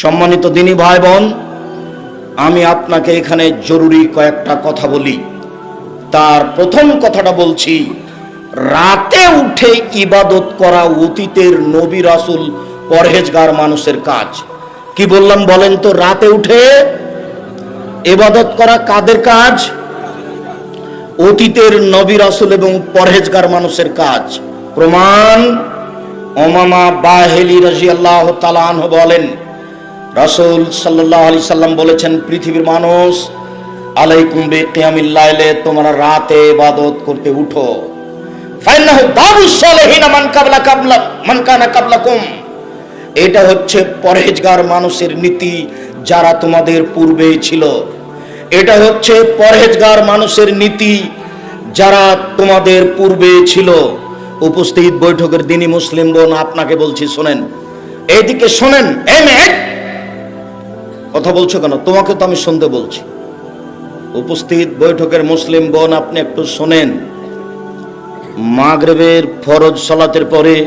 সম্মানিত দিনী ভাই বোন আমি আপনাকে এখানে জরুরি কয়েকটা কথা বলি। তার প্রথম কথাটা বলছি, রাতে উঠে ইবাদত করা অতীতের নবী রাসুল পরহেজগার মানুষের কাজ। কি বললাম বলেন তো, রাতে উঠে ইবাদত করা কাদের কাজ? অতীতের নবী রাসুল এবং পরহেজগার মানুষের কাজ। প্রমাণ, ওমামা বাহেলি রাজি আল্লাহ তালাহ বলেন রাসুল সাল্লাহ আলি সাল্লাম বলেছেন, পৃথিবীর মানুষ, আলাইকুম বে কিয়ামিল্লাইলে তোমরা রাতে ইবাদত করতে উঠো। ফাইনাহু দারুস সালেহিনা মান কাবলা কাবলা, মান কানা কাবলাকুম। এটা হচ্ছে পরহেজগার মানুষের নীতি যারা তোমাদের পূর্বে ছিল। এটা হচ্ছে পরহেজগার মানুষের নীতি যারা তোমাদের পূর্বে ছিল। উপস্থিত বৈঠকের দিনই মুসলিম বোন, আপনাকে বলছি, শোনেন। এইদিকে শোনেন এই মেয়ে কথা বলছো কেন? তোমাকে তো আমি শুনতে বলছি। উপস্থিত বৈঠকের মুসলিম বোন, আপনি একটু শোনেন। মাগরেবের ফরজ সলাতের পরে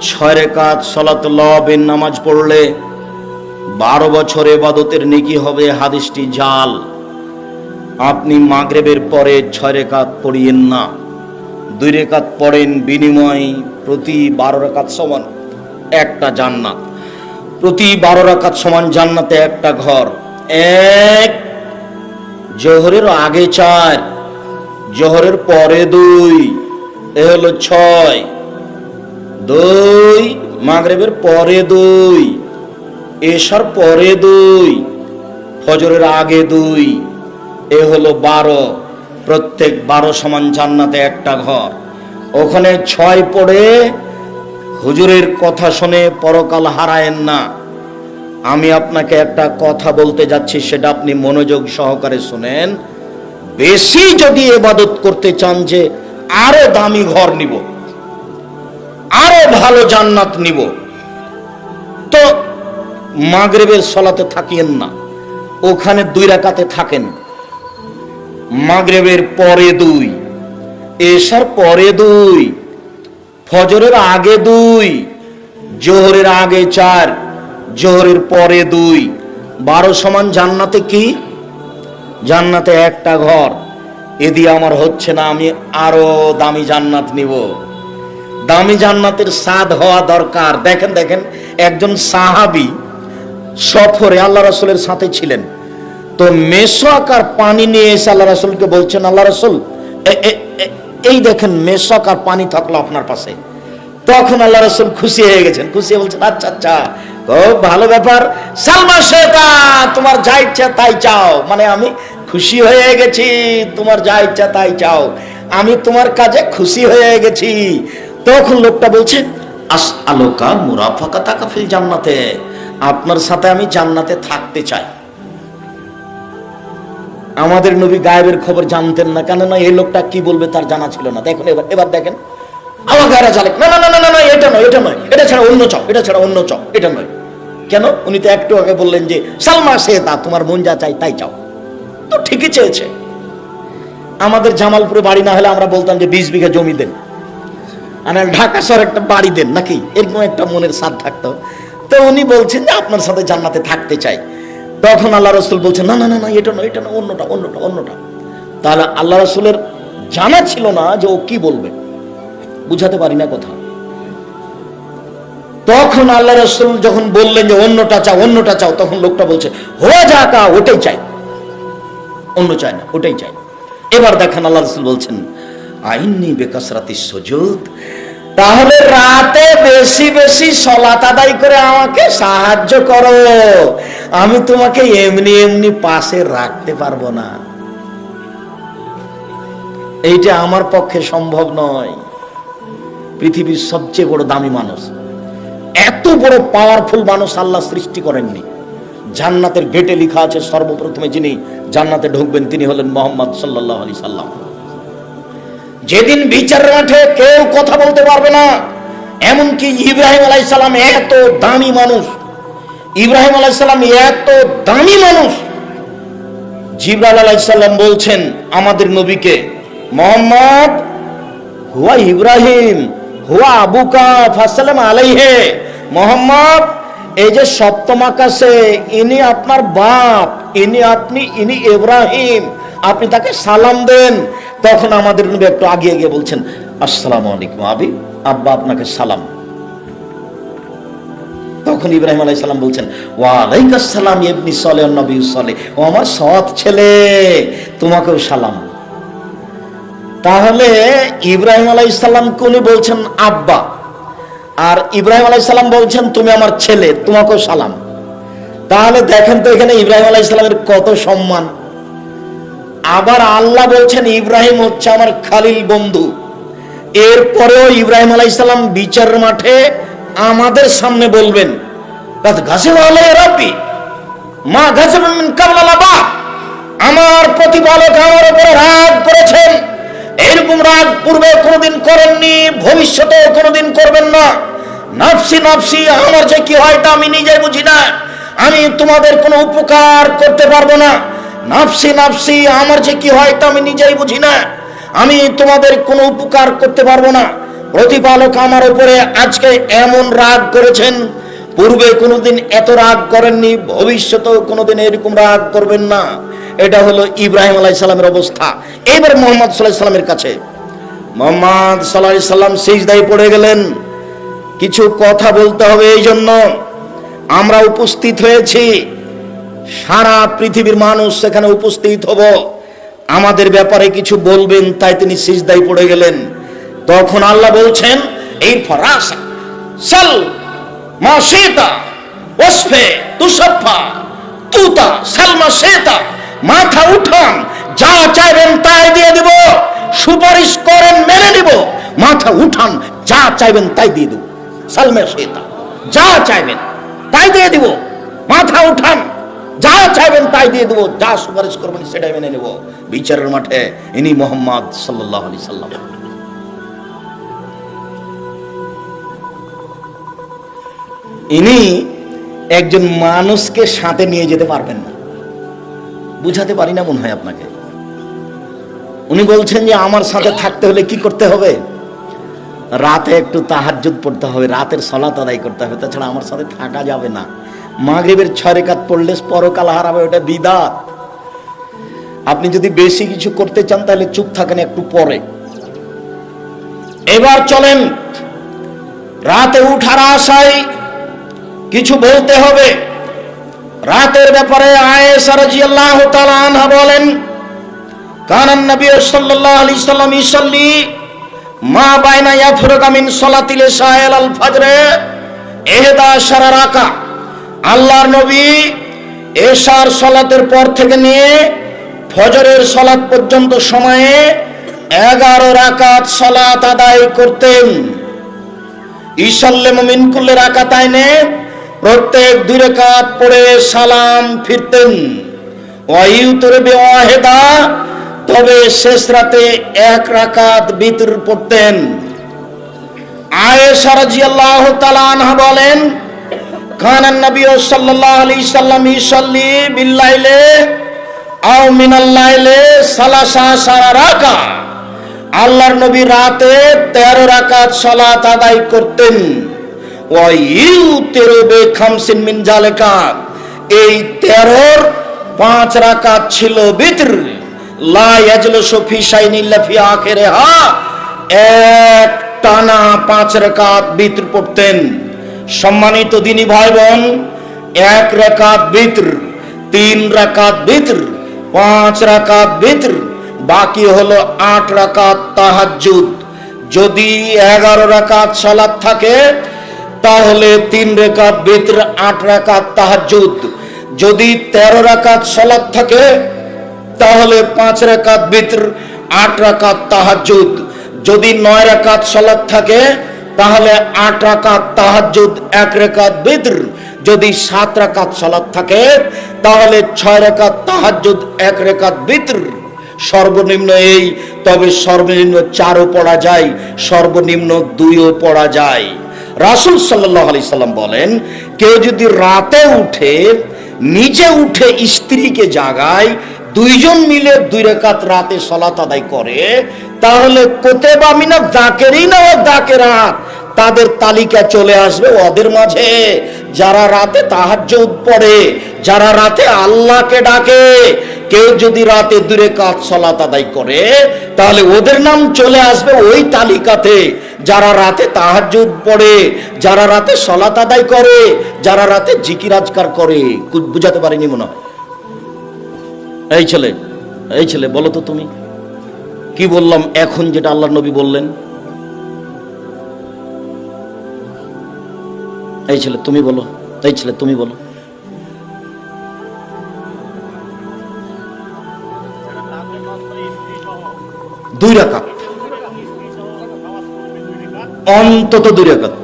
ছয় রেখাত সলাত লবের নামাজ পড়লে বারো বছর এবাদতের নেকি হবে হাদিসটি জাল। আপনি মাগরেবের পরে ছয় রেখাত পড়িয়েন না। দুই রেখাত পড়েন বিনিময় প্রতি বারো রেখাত সমান। একটা জান্নাত। প্রতি বারো রাকাত সমান জান্নাতে একটা ঘর। এক, জোহরের আগে চার, জোহরের পরে দুই, এ হলো ছয়, দুই, মাগরেবের পরে দুই, এশার পরে দুই, ফজরের আগে দুই, এ হলো বারো। প্রত্যেক বারো সমান জান্নাতে একটা ঘর। ওখানে ছয় পড়ে হুজুরের কথা শুনে পরকাল হারায়েন না। আমি আপনাকে একটা কথা বলতে যাচ্ছি, সেটা আপনি মনোযোগ সহকারে শুনেন। বেশি যদি এবাদত করতে চান যে আরও দামি ঘর নিব, আরও ভালো জান্নাত নিব, তো মাগরেবের সলাতে থাকিয়েন না, ওখানে দুই রাকাতে থাকেন। মাগরেবের পরে দুই, এসার পরে দুই ফজরের আগে দুই, জোহরের আগে চার, জোহরের পরে দুই। বারো সমান জান্নাতে কি? জান্নাতে একটা ঘর। এদি আমার হচ্ছে না, আমি আরও দামি জান্নাত নিব। দামি জান্নাতের স্বাদ হওয়া দরকার। দেখেন দেখেন, একজন সাহাবি সফরে আল্লাহ রসুলের সাথে ছিলেন। তো মেশক আর পানি নিয়ে এসে আল্লাহ রাসুলকে বলছেন, আল্লাহ রাসুল এই দেখেন মেশক আর পানি থাকল আপনার পাশে। তখন আল্লাহ রসুল খুশি হয়ে গেছেন। খুশি বলছেন আচ্ছা আচ্ছা খুব ভালো ব্যাপার। সালমা শেতা তোমার যা ইচ্ছা তাই চাও। মানে আমি খুশি হয়ে গেছি, তোমার যা ইচ্ছা তাই চাও। আমি তোমার কাজে খুশি হয়ে গেছি। তখন লোকটা বলছে আস আলোকা মুরাফাকা তাকা ফিল জান্নাতে। আপনার সাথে আমি জান্নাতে থাকতে চাই। আমাদের নবী গায়েবের খবর জানতেন না। কেননা এই লোকটা কি বলবে তার জানা ছিল না। দেখুন, এবার এবার দেখেন। আমার গায়েরা না না না না না না, এটা নয় এটা নয়। এটা ছাড়া অন্য চাও এটা ছাড়া অন্য চাও এটা নয়। কেন? উনি তো একটু আগে বললেন যে, সালমা সে তা তোমার মন যা চাই তাই চাও। তো ঠিকই চেয়েছে। আমাদের জামালপুরে বাড়ি না হলে আমরা বলতাম যে, বিশ বিঘা জমি দেন। আর ঢাকা শহর একটা বাড়ি দেন নাকি? এরকম একটা মনের স্বাদ থাকতো। তো উনি বলছেন যে, আপনার সাথে জান্নাতে থাকতে চাই। তখন আল্লাহ রসুল বলছেন, না না না না, এটা নয়, এটা না অন্যটা অন্যটা অন্যটা। তাহলে আল্লাহ রসুলের জানা ছিল না যে ও কি বলবে। বুঝাতে পারি না কথা। তখন আল্লাহ রসুল যখন বললেন যে অন্যটা চাও অন্যটা চাও, তখন লোকটা বলছে হয়ে যা কা ওটাই চাই। অন্য চাই না, ওটাই চাই এবার দেখেন আল্লাহ রসুল বলছেন, আইনি বেকাসরাতি সুজুদ, তাহলে রাতে বেশি বেশি সলাত আদায় করে আমাকে সাহায্য করো। আমি তোমাকে এমনি এমনি পাশে রাখতে পারব না। এইটা আমার পক্ষে সম্ভব নয়। পৃথিবীর সবচেয়ে বড় দামি মানুষ। এত বড় পাওয়ারফুল মানুষ আল্লাহ সৃষ্টি করেননি। জান্নাতের গেটে লেখা আছে, সর্বপ্রথমে যিনি জান্নাতে ঢুকবেন তিনি হলেন মোহাম্মদ সাল্লাহ আলি সাল্লাম। যেদিন বিচারের মাঠে কেউ কথা বলতে পারবে না, এমনকি ইব্রাহিম আলাইসাল্লাম এত দামি মানুষ ইব্রাহিম আলাইসাল্লাম এত দামি মানুষ। জিব্রাইল আলাইসাল্লাম বলছেন, আমাদের নবীকে মোহাম্মদ হুয়া ইব্রাহিম, হুয়া আবুকা ফাসালাম আলাইহে। মোহাম্মদ, এই যে সপ্তম আকাশে ইনি আপনার বাপ, ইনি আপনি, ইনি ইব্রাহিম, আপনি তাকে সালাম দেন। তখন আমাদের নবী একটু আগিয়ে গিয়ে বলছেন, আসসালামু আলাইকুম আবি, আব্বা আপনাকে সালাম। তখন ইব্রাহিম আলাই সালাম বলছেন ওয়ালাইকাসসালাম ইবনি সলে নবী সলে। ও আমার সৎ ছেলে, তোমাকেও সালাম। তাহলে ইব্রাহিম আলাই সাল্লামকে উনি বলছেন, আব্বা আর ইব্রাহিম আলাই সাল্লাম বলছেন, তুমি আমার ছেলে, তোমাকেও সালাম। তাহলে দেখেন তো এখানে ইব্রাহিম আলাই সাল্লামের কত সম্মান। আবার আল্লাহ বলছেন, ইব্রাহিম হচ্ছে আমার খালিল বন্ধু। এরপরেও ইব্রাহিম আলাই সাল্লাম বিচারের মাঠে আমাদের সামনে বলবেন মা আমার প্রতিপালক আমার উপরে রাগ করেছেন। এরকম রাগ পূর্বে কোনোদিন করেননি ভবিষ্যতে কোনোদিন করবেন না। নাফসি নাফসি, আমার যে কি হয় তা আমি নিজে বুঝি না। আমি তোমাদের কোনো উপকার করতে পারব না। নাফসি নাফসি, আমার যে কি হয় তা আমি নিজেই বুঝি না। আমি তোমাদের কোনো উপকার করতে পারব না। প্রতিপালক আমার উপরে আজকে এমন রাগ করেছেন, পূর্বে কোনোদিন এত রাগ করেননি, ভবিষ্যতেও কোনোদিন এরকম রাগ করবেন না। এটা হলো ইব্রাহিম আলাই সাল্লামের অবস্থা। এবার মোহাম্মদ সাল্লাহ সাল্লামের কাছে, মোহাম্মদ সাল্লাহ সাল্লাম সিজদায় পড়ে গেলেন। কিছু কথা বলতে হবে এই জন্য। আমরা উপস্থিত হয়েছি। সারা পৃথিবীর মানুষ সেখানে উপস্থিত হব। আমাদের ব্যাপারে কিছু বলবেন, তাই তিনি সিজদায় পড়ে গেলেন। তখন আল্লাহ বলছেন, এই ফরাসা, সাল, মা শেতা, ওসফে তুসফা তুতা সালমা শেতা, মাথা উঠান, যা চাইবেন তাই দিয়ে দিব, সুপারিশ করেন, মেনে নিব, মাথা উঠান, যা চাইবেন তাই দিয়ে দেব সালমা শেতা, যা চাইবেন তাই দিয়ে দিব, মাথা উঠান, যা চাইবেন তাই দিয়ে দেবো, যা সুপারিশ করবেন সেটাই মেনে নেব। বিচারের মাঠে ইনি মোহাম্মদ সাল্লাহ আলি সাল্লাম। ইনি একজন মানুষকে সাথে নিয়ে যেতে পারবেন না। বুঝাতে পারি না মনে হয় আপনাকে। উনি বলছেন যে, আমার সাথে থাকতে হলে কি করতে হবে? রাতে একটু তাহাজ্জুদ পড়তে হবে, রাতের সলাত আদায় করতে হবে। তাছাড়া আমার সাথে থাকা যাবে না। মাগরিবের ছয় রেখাত পড়লে পরকাল হারাবে, ওটা বিদাত। আপনি যদি বেশি কিছু করতে চান, তাহলে চুপ থাকেন একটু পরে। এবার চলেন, রাতে উঠার আশায় কিছু বলতে হবে। রাতের ব্যাপারে আনহা বলেন কানান নবী ইসাল্লি মা আল আল্লাহর নবী এশার সলাতের পর থেকে নিয়ে ফজরের সলাত পর্যন্ত সময়ে এগারো রাকাত সলাত আদায় করতেন। ইসাল্লে মিন কুল্লে রাকাত আইনে প্রত্যেক দুই রাকাত পড়ে সালাম ফিরতেন। বেওয়াহেদা তবে শেষ রাতে এক রাকাত বিতর পড়তেন। আয়েশা রাদিয়াল্লাহু তাআলা আনহা বলেন কানান নবী সাল্লাল্লাহু আলাইহি সাল্লাম ইসাল্লি বিল্লাইলে আও মিনাল লাইলে সালাসা সারা রাকা। আল্লাহর নবী রাতে 13 রাকাত সালাত আদায় করতেন। এই 13 পাঁচ রাকাত ছিল বিতর এক টানা পাঁচ রাকাত বিতর পড়তেন। সম্মানিত দিনী ভাই বোন এক রাকাত বিতর তিন রাকাত বিতর পাঁচ রাকাত বিতর বাকি হলো আট রাকাত তাহাজ্জুদ। যদি এগারো রাকাত সালাত থাকে তাহলে তিন রেখাত বিতর আট রাকাত তাহাজ্জুদ। যদি তেরো রাকাত সালাত থাকে, তাহলে পাঁচ রাকাত বিতর আট রাকাত তাহাজ্জুদ। যদি নয় রাকাত সালাত থাকে, তাহলে আট রাকাত তাহাজ্জুদ, এক রেখাত বিতর যদি সাত রাকাত সালাত থাকে, তাহলে ছয় রাকাত তাহাজ্জুদ, এক রেখাত বিতর সর্বনিম্ন এই, তবে সর্বনিম্ন চারও পড়া যায়, সর্বনিম্ন দুইও পড়া যায়। রাসুল সাল্লাহ আলি সাল্লাম বলেন কেউ যদি রাতে উঠে নিজে উঠে স্ত্রীকে জাগায় দুইজন মিলে দুই রেখাত রাতে সলাত আদায় করে, তাহলে কোতে বা মিনা দাকেরই না ও দাকেরাত তাদের তালিকা চলে আসবে ওদের মাঝে। যারা রাতে তাহাজ্জুদ পড়ে, যারা রাতে আল্লাহকে ডাকে, কেউ যদি রাতে দূরে কাজ সলাত আদায় করে, তাহলে ওদের নাম চলে আসবে ওই তালিকাতে। যারা রাতে তাহাজ্জুদ পড়ে, যারা রাতে সলাত আদায় করে, যারা রাতে জিকির আজকার করে। বুঝাতে পারিনি মনে হয়। এই ছেলে এই ছেলে, বলো তো তুমি, কি বললাম এখন যেটা আল্লাহ নবী বললেন? এই ছেলে, তুমি বলো, এই ছেলে, তুমি বলো। দুই রাকাত। অন্তত দুই রাকাত।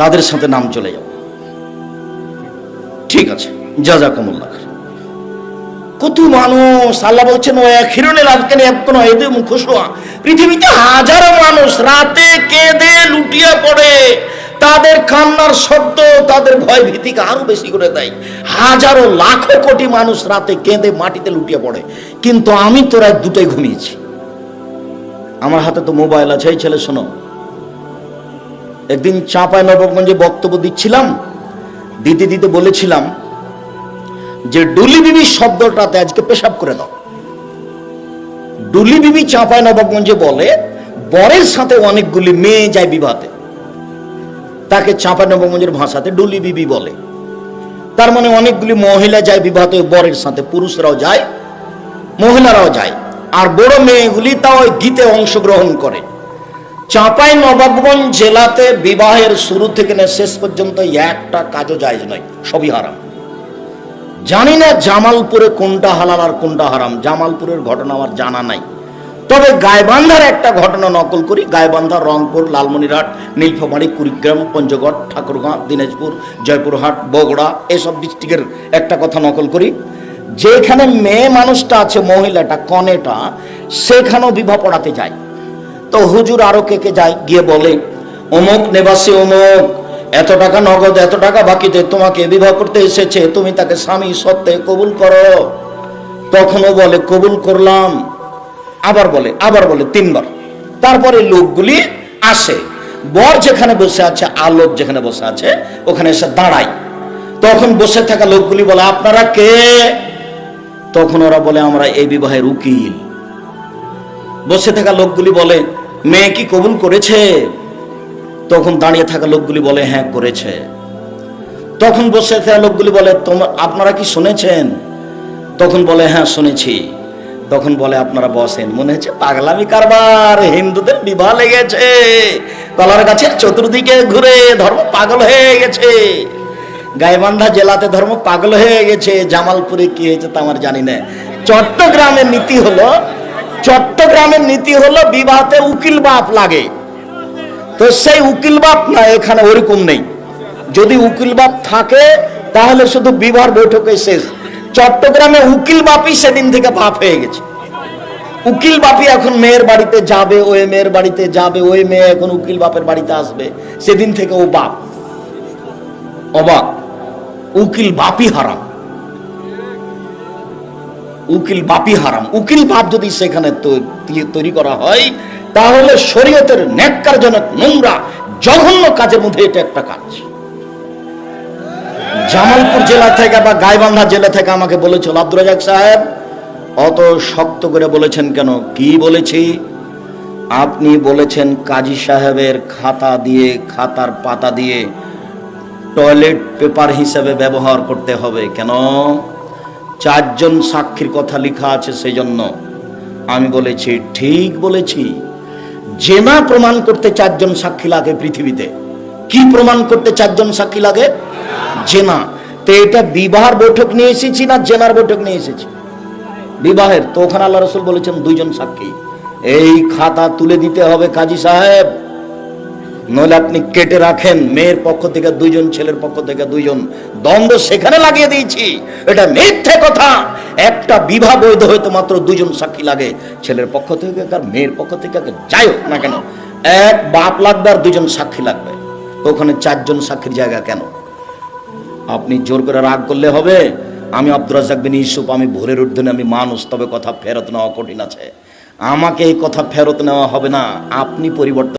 তাদের সাথে নাম চলে যাবে। ঠিক আছে যা যা কমল্লা কত মানুষ, আল্লাহ বলছেন, ও এক এক কোনো এদে মুখোশোয়া পৃথিবীতে হাজারো মানুষ রাতে কেঁদে লুটিয়ে পড়ে। তাদের কান্নার শব্দ, তাদের ভয় ভীতিকে আরও বেশি করে দেয়। হাজারো, লাখো কোটি মানুষ রাতে কেঁদে মাটিতে লুটিয়ে পড়ে। কিন্তু আমি তো রাত দুটাই ঘুমিয়েছি। আমার হাতে তো মোবাইল আছে, এই ছেলে শোনো। একদিন চাঁপায় নবগঞ্জে বক্তব্য দিচ্ছিলাম দিতে দিতে বলেছিলাম যে ডুলি বিবি শব্দটাতে আজকে পেশাব করে দাও। ডুলি বিবি চাঁপায় নবাবগঞ্জে বলে, বরের সাথে অনেকগুলি মেয়ে যায় বিবাহতে। তাকে চাঁপায় নবাবগঞ্জের ভাষাতে ডুলি বিবি বলে। তার মানে অনেকগুলি মহিলা যায় বিবাহতে, বরের সাথে পুরুষরাও যায়, মহিলারাও যায়। আর বড় মেয়েগুলি তাও গীতে অংশগ্রহণ করে। চাঁপাই নবাবগঞ্জ জেলাতে বিবাহের শুরু থেকে নিয়ে শেষ পর্যন্ত একটা কাজও যায় নয়, সবই হারাম। জানি না জামালপুরে কোনটা হালাল আর কোনটা হারাম, জামালপুরের ঘটনা আমার জানা নাই। তবে গাইবান্ধার একটা ঘটনা নকল করি গাইবান্ধা রংপুর, লালমনিরহাট, নীলফামারী, কুড়িগ্রাম, পঞ্চগড়, ঠাকুরগাঁ, দিনাজপুর, জয়পুরহাট, বগুড়া, এসব ডিস্ট্রিক্টের একটা কথা নকল করি। যেখানে মেয়ে মানুষটা আছে, মহিলাটা, কনেটা, সেখানেও বিবাহ পড়াতে যায়। তো হুজুর আরও কে কে যায়? গিয়ে বলে, অমুক নেবাসী অমুক, এত টাকা নগদ, এত টাকা বাকিতে তোমাকে বিবাহ করতে এসেছে, তুমি তাকে স্বামী সত্ত্বে কবুল করো। তখনও বলে, কবুল করলাম। আবার বলে আবার বলে তিনবার। তারপরে লোকগুলি আসে। বর যেখানে বসে আছে আলোক যেখানে বসে আছে, ওখানে এসে দাঁড়ায়। তখন বসে থাকা লোকগুলি বলে, আপনারা কে? তখন ওরা বলে, আমরা এই বিবাহের উকিল। বসে থাকা লোকগুলি বলে মেয়ে কি কবুল করেছে? তখন দাঁড়িয়ে থাকা লোকগুলি বলে হ্যাঁ করেছে। তখন বসে থাকা লোকগুলি বলে তোমার আপনারা কি শুনেছেন? তখন বলে হ্যাঁ শুনেছি। তখন বলে, আপনারা বসেন। মনে হচ্ছে পাগলামি কারবার, হিন্দুদের বিবাহ লেগেছে। কলার গাছের চতুর্দিকে ঘুরে ধর্ম পাগল হয়ে গেছে। গাইবান্ধা জেলাতে ধর্ম পাগল হয়ে গেছে। জামালপুরে কি হয়েছে তা আমার জানি না। চট্টগ্রামের নীতি হলো চট্টগ্রামের নীতি হলো বিবাহতে উকিল বাপ লাগে। তো সেই উকিল বাপ না, এখানে ওরকম নেই। যদি উকিল বাপ থাকে, তাহলে শুধু বিবাহ বৈঠকে শেষ। চট্টগ্রামে উকিল বাপই সেদিন থেকে বাপ হয়ে গেছে। উকিল বাপি এখন মেয়ের বাড়িতে যাবে, ওই মেয়ের বাড়িতে যাবে, ওই মেয়ে এখন উকিল বাপের বাড়িতে আসবে। সেদিন থেকে ও বাপ। অবাক। উকিল বাপই হারাম। উকিল বাপি হারাম। উকিল বাপ যদি সেখানে তৈরি করা হয়, তাহলে শরীয়তের ন্যাক্কারজনক নোংরা, জঘন্য কাজের মধ্যে এটা একটা কাজ। জামালপুর জেলা থেকে বা গাইবান্ধা জেলা থেকে আমাকে বলেছিল, আব্দুর রাজাক সাহেব, অত শক্ত করে বলেছেন কেন? কি বলেছি? আপনি বলেছেন কাজী সাহেবের খাতা দিয়ে, খাতার পাতা দিয়ে টয়লেট পেপার হিসেবে ব্যবহার করতে হবে। কেন? চারজন সাক্ষীর কথা লেখা আছে সেই জন্য আমি বলেছি, ঠিক বলেছি। জেনা প্রমাণ করতে চারজন সাক্ষী লাগে পৃথিবীতে। কি প্রমাণ করতে চারজন সাক্ষী লাগে? জেনা তো এটা বিবাহের বৈঠক নিয়ে এসেছি না জেনার বৈঠক নিয়ে এসেছি? বিবাহের। তো ওখানে আল্লাহ রসুল বলেছেন, দুইজন সাক্ষী। এই খাতা তুলে দিতে হবে কাজী সাহেব। নইলে আপনি কেটে রাখেন, মেয়ের পক্ষ থেকে দুইজন, ছেলের পক্ষ থেকে দুইজন। দ্বন্দ্ব সেখানে লাগিয়ে দিয়েছি। এটা মিথ্যে কথা। একটা বিবাহ বৈধ হয়তো মাত্র দুজন সাক্ষী লাগে। ছেলের পক্ষ থেকে আর মেয়ের পক্ষ থেকে যাই হোক না কেন। এক বাপ লাগবে আর দুজন সাক্ষী লাগবে। ওখানে চারজন সাক্ষীর জায়গা কেন? আপনি জোর করে রাগ করলে হবে। আমি আব্দুর রাজাক বিন ইউসুফ, আমি ভোরের ঊর্ধ্বনে আমি মানুষ, তবে কথা ফেরত নেওয়া কঠিন আছে। আমাকে এই কথা ফেরত নেওয়া হবে না। আপনি পরিবর্তন